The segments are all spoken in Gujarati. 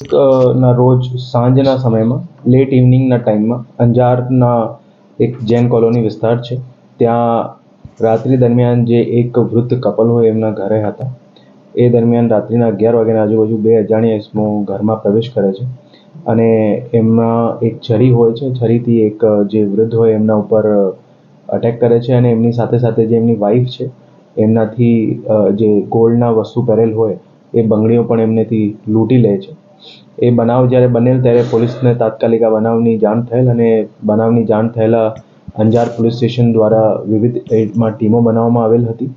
ના રોજ સાંજના સમયમાં લેટ ઇવનિંગના ટાઈમમાં અંજારના એક જૈન કોલોની વિસ્તાર છે. ત્યાં રાત્રિ દરમિયાન જે એક વૃદ્ધ કપલ હોય એમના ઘરે હતા. એ દરમિયાન રાત્રિના અગિયાર વાગ્યાના આજુબાજુ બે અજાણ્યા ઇસમો ઘરમાં પ્રવેશ કરે છે. અને એમના એક છરી હોય છે, છરીથી એક જે વૃદ્ધ હોય એમના ઉપર અટેક કરે છે અને એમની સાથે સાથે જે એમની વાઈફ છે, એમનાથી જે ગોલ્ડના વસ્તુ પહેરેલ હોય, એ બંગડીઓ પણ એમનેથી લૂંટી લે છે. એ બનાવ જ્યારે બનેલ ત્યારે પોલીસને તાત્કાલિક આ બનાવની જાણ થયેલ અને બનાવની જાણ થયેલા અંજાર પોલીસ સ્ટેશન દ્વારા વિવિધ એમાં ટીમો બનાવવામાં આવેલ હતી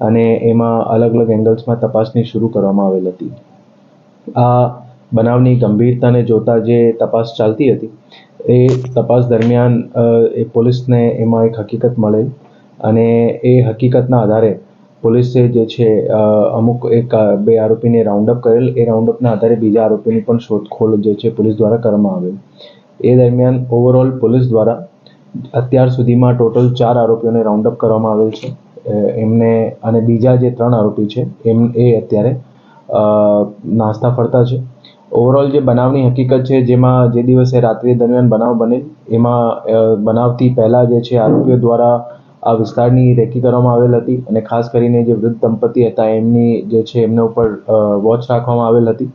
અને એમાં અલગ અલગ એંગલ્સમાં તપાસની શરૂ કરવામાં આવેલ હતી. આ બનાવની ગંભીરતાને જોતા જે તપાસ ચાલતી હતી, એ તપાસ દરમિયાન એ પોલીસને એમાં એક હકીકત મળેલ અને એ હકીકતના આધારે પોલીસે જે છે અમુક એક બે આરોપીને રાઉન્ડ અપ કરેલ. એ રાઉન્ડ અપના આધારે બીજા આરોપીની પણ શોધખોળ જે છે, પોલીસ દ્વારા કરવામાં આવેલ. એ દરમિયાન ઓવરઓલ પોલીસ દ્વારા અત્યાર સુધીમાં ટોટલ ચાર આરોપીઓને રાઉન્ડ અપ કરવામાં આવેલ છે. એમને અને બીજા જે ત્રણ આરોપી છે, એમ, એ અત્યારે નાસ્તા ફરતા છે. ઓવરઓલ જે બનાવની હકીકત છે, જેમાં જે દિવસે રાત્રિ દરમિયાન બનાવ બને, એમાં બનાવથી પહેલાં જે છે, આરોપીઓ દ્વારા આ વિસ્તારની રેકી કરવામાં આવેલ હતી અને ખાસ કરીને જે વૃદ્ધ દંપતી હતા, એમની જે છે, એમના ઉપર વોચ રાખવામાં આવેલ હતી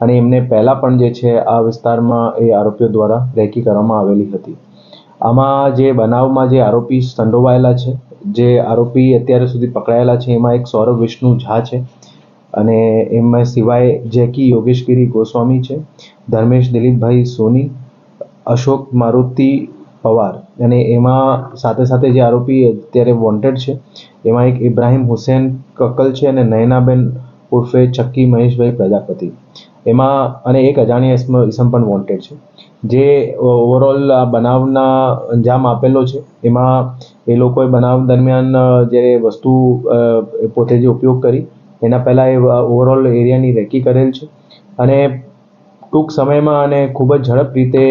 અને એમને પહેલાં પણ જે છે, આ વિસ્તારમાં એ આરોપીઓ દ્વારા રેકી કરવામાં આવેલી હતી. આમાં જે બનાવમાં જે આરોપી સંડોવાયેલા છે, જે આરોપી અત્યારે સુધી પકડાયેલા છે, એમાં એક સૌરભ વિષ્ણુ ઝા છે અને એમાં સિવાય જેકી યોગેશગીરી ગોસ્વામી છે, ધર્મેશ દિલીપભાઈ સોની, અશોક મારુતિ પવાર. અને એમાં સાથે સાથે જે આરોપી અત્યારે વોન્ટેડ છે, એમાં એક ઇબ્રાહિમ હુસેન કકલ છે અને નયનાબેન ઉર્ફે ચક્કી મહેશભાઈ પ્રજાપતિ. એમાં, અને એક અજાણ્યા ઇસમ પણ વોન્ટેડ છે. જે ઓવરઓલ આ બનાવના અંજામ આપેલો છે, એમાં એ લોકોએ બનાવ દરમિયાન જે વસ્તુ પોતે જે ઉપયોગ કરી, એના પહેલાં એ ઓવરઓલ એરિયાની રેકી કરેલ છે. અને ટૂંક સમયમાં અને ખૂબ જ ઝડપ રીતે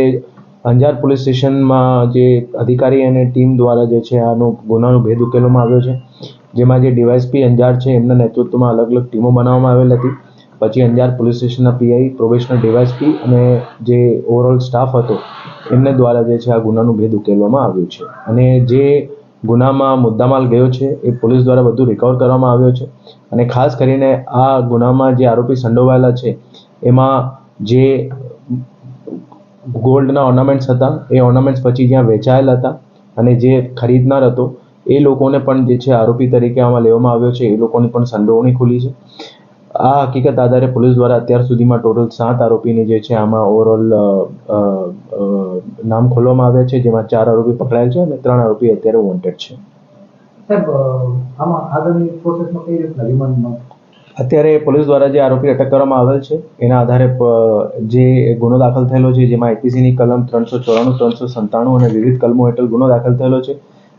અંજાર પોલીસ સ્ટેશનમાં જે અધિકારી અને ટીમ દ્વારા જે છે આનો ગુનાનો ભેદ ઉકેલવામાં આવ્યો છે. જેમાં જે ડીવાયસપી અંજાર છે એમના નેતૃત્વમાં અલગ અલગ ટીમો બનાવવામાં આવેલ હતી. પછી અંજાર પોલીસ સ્ટેશનના પીઆઈ, પ્રોબેશનર ડીવાયસપી અને જે ઓવરઓલ સ્ટાફ હતો, એમને દ્વારા જે છે આ ગુનાનો ભેદ ઉકેલવામાં આવ્યો છે. અને જે ગુનામાં મુદ્દામાલ ગયો છે એ પોલીસ દ્વારા બધું રિકવર કરવામાં આવ્યો છે. અને ખાસ કરીને આ ગુનામાં જે આરોપી સંડોવાયેલા છે, એમાં જે ગોલ્ડના ઓર્નામેન્ટ્સ હતા. એ ઓર્નામેન્ટ્સ પછી જ્યાં વેચાયેલા હતા અને જે ખરીદનાર હતો, એ લોકોને પણ જે છે આરોપી તરીકે આમાં લેવામાં આવ્યો છે. એ લોકોની પણ સંડોવણી ખુલી છે. આ હકીકત આધારે પોલીસ દ્વારા અત્યાર સુધીમાં ટોટલ સાત આરોપીની જે છે આમાં ઓવરઓલ નામ ખોલવામાં આવ્યા છે. જેમાં ચાર આરોપી પકડાયેલ છે અને ત્રણ આરોપી અત્યારે વોન્ટેડ છે. સાહેબ આમાં આગળની પ્રોસેસમાં કઈ રીતના રિમાન્ડમાં? અત્યારે પોલીસ દ્વારા જે આરોપી અટક કરવામાં આવેલ છે, એના આધારે જે ગુનો દાખલ થયેલો છે, જેમાં આઈપીસીની કલમ ત્રણસો ચોરાણું, ત્રણસો સંતાણું અને વિવિધ કલમો હેઠળ ગુનો દાખલ થયેલો છે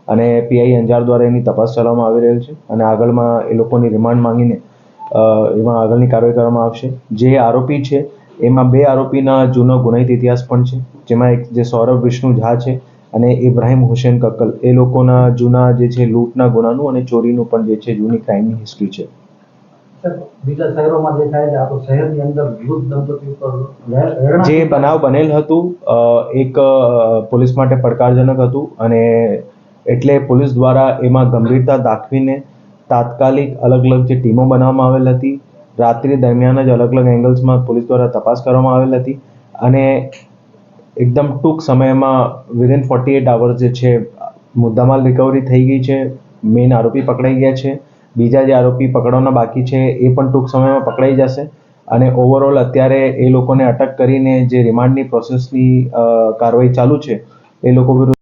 અને પીઆઈ અંજાર દ્વારા એની તપાસ ચલાવવામાં આવી રહેલ છે અને આગળમાં એ લોકોની રિમાન્ડ માંગીને એમાં આગળની કાર્યવાહી કરવામાં આવશે. જે આરોપી છે, એમાં બે આરોપીના જૂનો ગુનાહિત ઇતિહાસ પણ છે, જેમાં એક જે સૌરભ વિષ્ણુ ઝા છે અને ઇબ્રાહિમ હુસેન કક્કલ એ લોકોના જૂના જે છે, લૂંટના ગુનાનું અને ચોરીનું પણ જે છે, જૂની ક્રાઇમની હિસ્ટ્રી છે. બીજા શહેરોમાં જે થાય છે આ તો શહેરની અંદર વૃદ્ધ દંપતી ઉપર જે બનાવ બનેલ હતું એક પોલીસ માટે પડકારજનક હતું અને એટલે પોલીસ દ્વારા એમાં ગંભીરતા દાખવીને તાત્કાલિક અલગ અલગ જે ટીમો બનાવવામાં આવેલ હતી રાત્રિ દરમિયાન જ અલગ અલગ એંગલ્સમાં પોલીસ દ્વારા તપાસ કરવામાં આવેલ હતી અને એકદમ ટૂંક સમયમાં વિધિન ફોર્ટી એટ આવર્સ જે છે મુદ્દામાલ રિકવરી થઈ ગઈ છે મેઇન આરોપી પકડાઈ ગયા છે. બીજા જે આરોપી પકડવાના બાકી છે, એ પણ ટૂંક સમયમાં પકડાઈ જશે. અને ઓવરઓલ અત્યારે એ લોકોને અટક કરીને જે રિમાન્ડની પ્રોસેસની કાર્યવાહી ચાલુ છે, એ લોકો વિરુદ્ધ